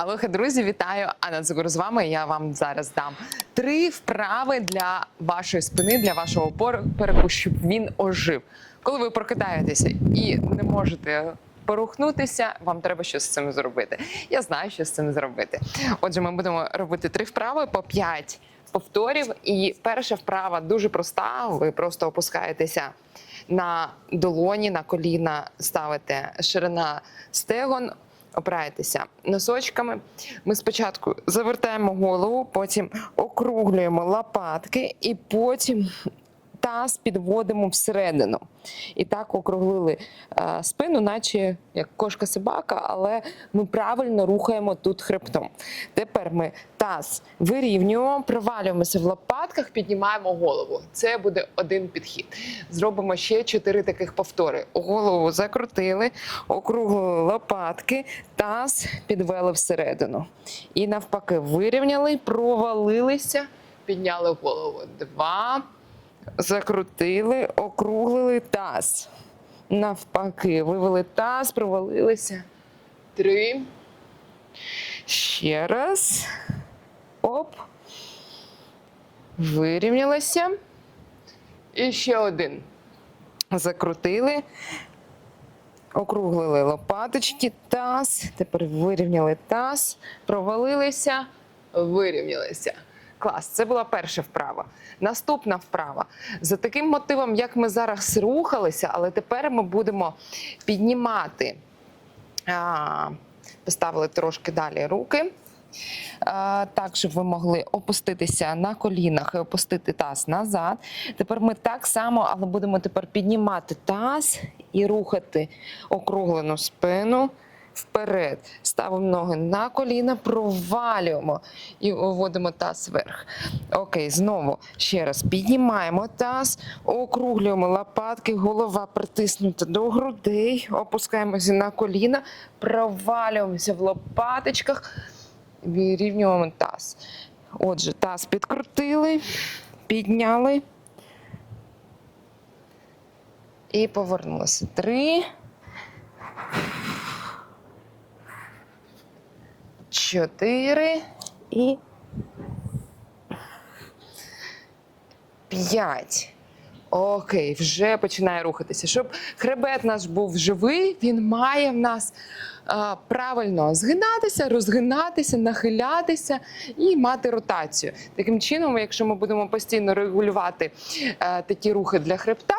Алоха, друзі, вітаю! Анна Цугур з вами. Я вам зараз дам три вправи для вашої спини, для вашого попереку, щоб він ожив. Коли ви прокидаєтеся і не можете порухнутися, вам треба щось з цим зробити. Я знаю, що з цим зробити. Отже, ми будемо робити три вправи по п'ять повторів. І перша вправа дуже проста. Ви просто опускаєтеся на долоні, на коліна ставите ширина стегон, опираєтеся носочками. Ми спочатку завертаємо голову, потім округлюємо лопатки і потім таз підводимо всередину. І так округлили е, спину, наче як кошка-собака, але ми правильно рухаємо тут хребтом. Тепер ми таз вирівнюємо, провалюємося в лопатках, піднімаємо голову. Це буде один підхід. Зробимо ще чотири таких повтори. Голову закрутили, округлили лопатки, таз підвели всередину. І навпаки, вирівняли, провалилися, підняли голову. Два закрутили, округлили таз. Навпаки, вивели таз, провалилися. Три. Ще раз. Оп. Вирівнялися. І ще один. Закрутили. Округлили лопаточки, таз. Тепер вирівняли таз, провалилися, вирівнялися. Клас, це була перша вправа. Наступна вправа. За таким мотивом, як ми зараз рухалися, але тепер ми будемо піднімати. Поставили трошки далі руки. Так, щоб ви могли опуститися на колінах і опустити таз назад. Тепер ми так само, але будемо тепер піднімати таз і рухати округлену спину вперед. Ставимо ноги на коліна, провалюємо і вводимо таз вверх. Окей, знову ще раз піднімаємо таз, округлюємо лопатки, голова притиснута до грудей, опускаємося на коліна, провалюємося в лопаточках, вирівнюємо таз. Отже, таз підкрутили, підняли. І повернулися. Три. Чотири і п'ять. Окей, вже починає рухатися. Щоб хребет наш був живий, він має в нас а, правильно згинатися, розгинатися, нахилятися і мати ротацію. Таким чином, якщо ми будемо постійно регулювати а, такі рухи для хребта,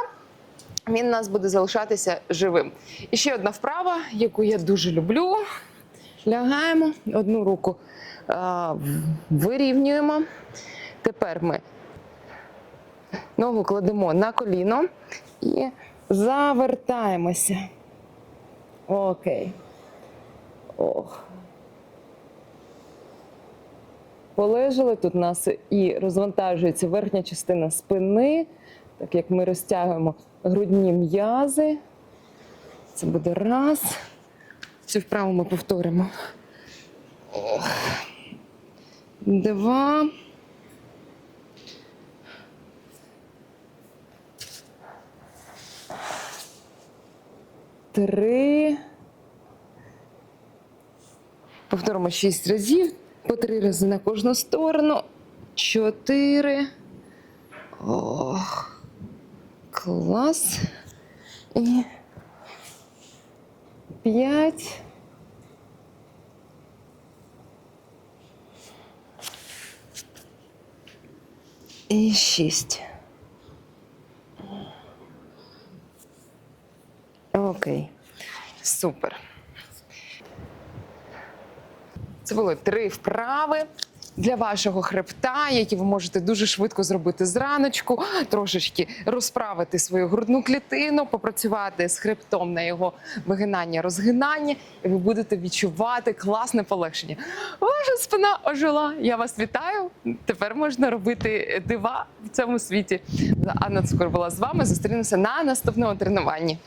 він у нас буде залишатися живим. І ще одна вправа, яку я дуже люблю. Лягаємо, одну руку а, вирівнюємо. Тепер ми ногу кладемо на коліно і завертаємося. Окей. Ох. Полежали тут у нас і розвантажується верхня частина спини, так як ми розтягуємо грудні м'язи. Це буде раз. Цю вправу ми повторимо. Два. Три. Повторимо шість разів. По три рази на кожну сторону. Чотири. Ох. Клас. І п'ять. І шість. Окей. Супер. Це були три вправи для вашого хребта, які ви можете дуже швидко зробити зраночку, трошечки розправити свою грудну клітину, попрацювати з хребтом на його вигинання, розгинання, і ви будете відчувати класне полегшення. Ваша спина ожила. Я вас вітаю. Тепер можна робити дива в цьому світі. Анна Цукор була з вами. Зустрінемося на наступному тренуванні.